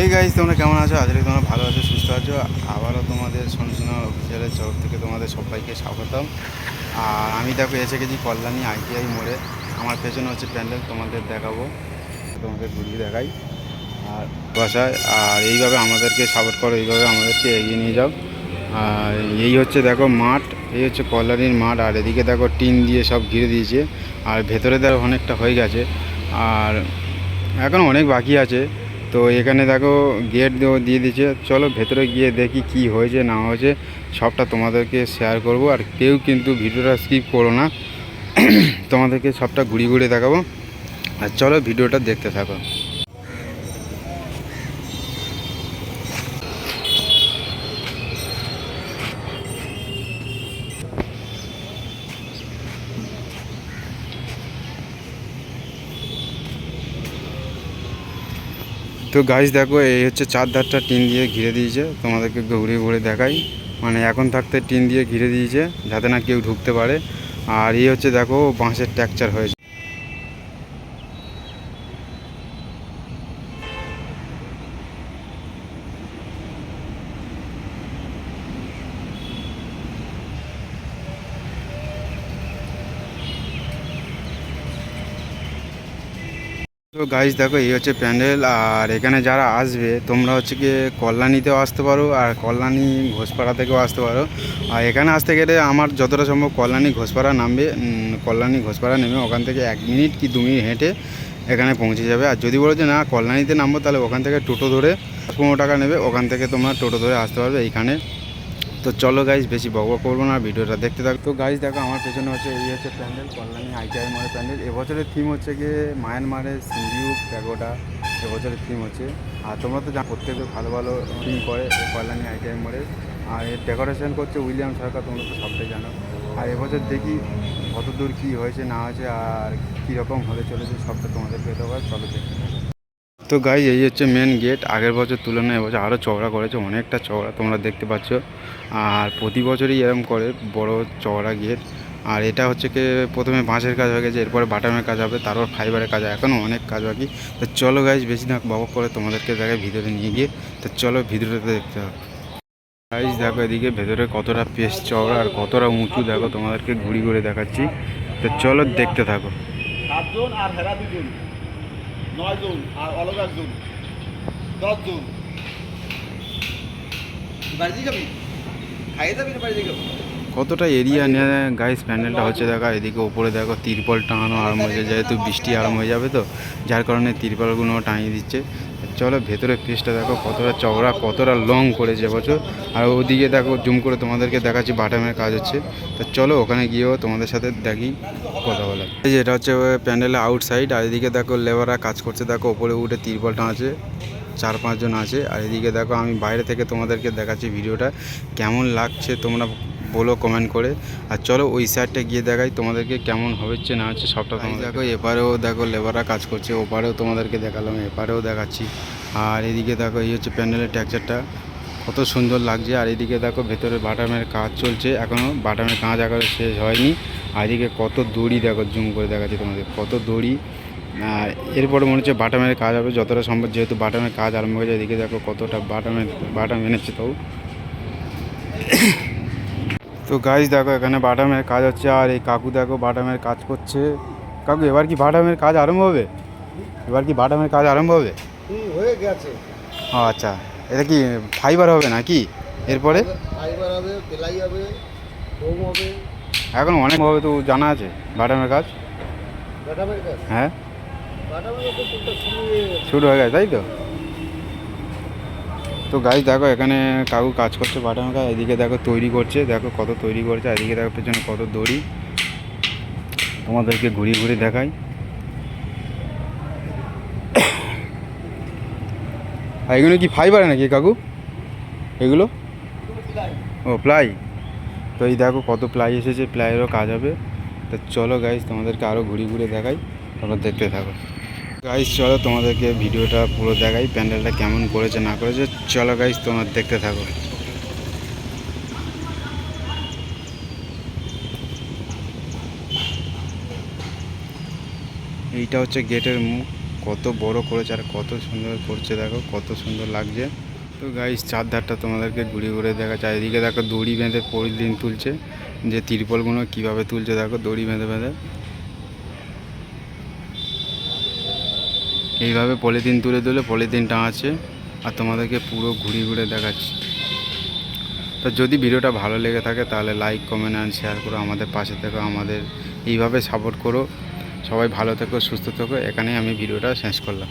এই গাইজ তোমরা কেমন আছো? আজকে তোমরা ভালো আছো, সুস্থ আছো। আবারও তোমাদের সোনসোনা অফিসিয়ালের তরফ থেকে তোমাদের সবাইকে স্বাগতম। আর আমি দেখো এসে গেছি কল্যাণী আইটিআই মোড়ে। আমার পেছনে হচ্ছে প্যান্ডেল, তোমাদের দেখাবো। তোমাদের ঘুরিয়ে দেখাই। আর বাসায় আর এইভাবে আমাদেরকে সাপোর্ট করো, এইভাবে আমাদেরকে এগিয়ে নিয়ে যাও। আর এই হচ্ছে দেখো মাঠ, এই হচ্ছে কল্যাণীর মাঠ। আর এদিকে দেখো টিন দিয়ে সব ঘিরে দিয়েছে। আর ভেতরে দেখো অনেকটা হয়ে গেছে। আর এখন অনেক বাকি আছে। তো এখানে দেখো গেট দিয়ে দিচ্ছে চলো ভেতরে গিয়ে দেখি কি হয়েছে, না হয়েছে। সবটা তোমাদেরকে শেয়ার করব। আর কেউ কিন্তু ভিডিওটা স্কিপ করো না। তোমাদেরকে সবটা ঘুরিয়ে ঘুরিয়ে দেখাবো। আর চলো ভিডিওটা দেখতে থাকো। তো গাইজ দেখো, এই হচ্ছে চার ধারটা টিন দিয়ে ঘিরে দিয়েছে। তোমাদেরকে ঘুরে ঘুরে দেখাই। মানে এখন থাকতে টিন দিয়ে ঘিরে দিয়েছে, যাতে না কেউ ঢুকতে পারে। আর এই হচ্ছে, দেখো, বাঁশের ট্যাকচার হয়েছে। তো গাইজ দেখো, এই হচ্ছে প্যান্ডেল, আর এখানে যারা আসবে, তোমরা হচ্ছে কি কল্যাণীতেও আসতে পারো, আর কল্যাণী ঘোষপাড়া থেকেও আসতে পারো। আর এখানে আসতে গেলে আমার যতটা সম্ভব কল্যাণী ঘোষপাড়া নামবে কল্যাণী ঘোষপাড়া নেমে ওখান থেকে এক মিনিট কি দু মিনিট হেঁটে এখানে পৌঁছে যাবে। আর যদি বলো যে না, কল্যাণীতে নামবো, তাহলে ওখান থেকে টোটো ধরে পনেরো টাকা নেবে, ওখান থেকে তোমরা টোটো ধরে আসতে পারবে এইখানে। তো চলো গাইজ বেশি বক বক করব না, ভিডিওটা দেখতে থাকো। তো গাইজ দেখো আমার পেছনে হচ্ছে এই হচ্ছে প্যান্ডেল, কল্যাণী আইটিআই মোড়ের প্যান্ডেল। এবছরের থিম হচ্ছে গিয়ে মায়ানমারের সিন্ধিউ প্যাগোডা, এবছরের থিম হচ্ছে। আর তোমরা তো প্রত্যেকে ভালো ভালো থিম করে কল্যাণী আইটিআই মোড়ে আর এর ডেকোরেশন করছে উইলিয়াম সরকার, তোমরা তো সবটাই জানো। আর এবছর দেখি কত দূর কী হয়েছে, না হয়েছে, আর কীরকম হতে চলেছে, সবটা তোমাদেরকে দেওয়ার চলো দেখতে তো গাই এই হচ্ছে মেন গেট আগের বছর তুলনায় এবছর আরও চওড়া করেছে, অনেকটা চওড়া তোমরা দেখতে পাচ্ছ। আর প্রতি বছরই এরম করে বড় চওড়া গেট আর এটা হচ্ছে কি, প্রথমে বাঁশের কাজ হয়ে গেছে, এরপরে বাটামের কাজ হবে, তারপর ফাইবারের কাজ হয় এখনও অনেক কাজ বাকি। তো চলো গাইজ বেশি না বক করে তোমাদেরকে দেখায় ভিতরে নিয়ে গিয়ে। তো চলো ভিতরেতে দেখতে হবে। গাইজ দেখো এদিকে ভেতরে কতটা পেস চওড়া আর কতটা উঁচু, দেখো তোমাদেরকে ঘুরি ঘুরে দেখাচ্ছি। তো চলো দেখতে থাকো। আর হেরা দুজন। নয় জুন আর অলগ দশ জুন। বাড়িতে যাবি? খাইয়ে যাবি না বাড়িতে যাবি কতটা এরিয়া নিয়ে গাইস প্যান্ডেলটা হচ্ছে দেখো, এদিকে ওপরে দেখো তিরপল টাঙানো আরম্ভ হয়ে যায়, যেহেতু বৃষ্টি আরম্ভ হয়ে যাবে তো, যার কারণে তিরপলগুলো টাঙিয়ে দিচ্ছে। চলো, ভেতরে পিসটা দেখো, কতটা চওড়া, কতটা লং করেছে বছর। আর ওদিকে দেখো জুম করে তোমাদেরকে দেখাচ্ছি বাটামের কাজ হচ্ছে। তো চলো, ওখানে গিয়েও তোমাদের সাথে দেখি, কথা বলা এই যে, এটা হচ্ছে প্যান্ডেলের আউটসাইড আর এদিকে দেখো, লেবাররা কাজ করছে। দেখো, ওপরে উঠে তিরপল টাঙাচ্ছে চার পাঁচজন আছে। আর এদিকে দেখো, আমি বাইরে থেকে তোমাদেরকে দেখাচ্ছি ভিডিওটা। কেমন লাগছে তোমরা বলো কমেন্ট করে। আর চলো ওই সাইডটা গিয়ে দেখাই তোমাদেরকে কেমন হচ্ছে না হচ্ছে সবটা তোমরা দেখো এপারেও দেখো লেবাররা কাজ করছে ওপারেও তোমাদেরকে দেখালাম এপারেও দেখাচ্ছি। আর এদিকে দেখো এই হচ্ছে প্যান্ডেলের ট্যাকচারটা কত সুন্দর লাগছে। আর এদিকে দেখো ভেতরে বাটামের কাজ চলছে। এখনও বাটামের কাজ এখনও শেষ হয়নি। আর এদিকে কত দড়ি দেখো জুম করে দেখাচ্ছি তোমাদের। কত দড়ি। আর এরপরে মনে হচ্ছে বাটামের কাজ হবে যতটা সম্ভব যেহেতু বাটামের কাজ আরম্ভ হয়ে যায় এদিকে দেখো কতটা বাটামের বাটাম এনেছে তাও তো গাইজ দেখো এখানে বাটামের কাজ হচ্ছে আর এই কাকু দেখো বাটামের কাজ করছে। কাকু এবার কি বাটামের কাজ আরম্ভ হবে? এবার কি বাটামের কাজ আরম্ভ হবে? হয়ে গেছে। আচ্ছা। এটা কি ফাইবার হবে নাকি? এরপরে? ফাইবার হবে তেলাই হবে ফোম হবে। এখন অনেক হবে তো জানা আছে বাটামের কাজ? বাটামের কাজ? হ্যাঁ। বাটামের গেছে। শুরু হয়ে গেছে তাই তো? তো গাছ দেখো এখানে কাকু কাজ করছে কাজ এদিকে দেখো তৈরি করছে, দেখো কত তৈরি করছে এদিকে দেখো পেছনে কত দড়ি। তোমাদেরকে ঘুরিয়ে ঘুরিয়ে দেখাই। আর এগুলো কি ফাইবার নাকি কাকু? এগুলো? ও প্লাই তো এই দেখো কত প্লাই এসেছে প্লাইয়েরও কাজ হবে। তো চলো গাইজ তোমাদেরকে আরও ঘুরে ঘুরে দেখাই। তোমরা দেখতে থাকো। গাইজ চলো তোমাদেরকে ভিডিওটা পুরো দেখাই, প্যান্ডেলটা কেমন করেছে, না করেছে। চলো গাইজ তোমরা দেখতে থাকো। এইটা হচ্ছে গেটের মুখ। কত বড় করেছে আর কত সুন্দর করছে, দেখো, কত সুন্দর লাগছে। তো গাইস চারধারটা তোমাদেরকে ঘুরে ঘুরে দেখা চারিদিকে দেখো, দড়ি বেঁধে প্রতিদিন তুলছে। যে তিরপলগুলো কীভাবে তুলছে, দেখো, দড়ি বেঁধে বেঁধে। এইভাবে পলিথিন তুলে তুলে পলিথিনটা আছে আর তোমাদেরকে পুরো ঘুরে ঘুরে দেখাচ্ছি। তো যদি ভিডিওটা ভালো লেগে থাকে তাহলে লাইক কমেন্ট অ্যান্ড শেয়ার করো, আমাদের পাশে থেকো, আমাদের এইভাবে সাপোর্ট করো। সবাই ভালো থেকো, সুস্থ থেকো, এখানেই আমি ভিডিওটা শেষ করলাম।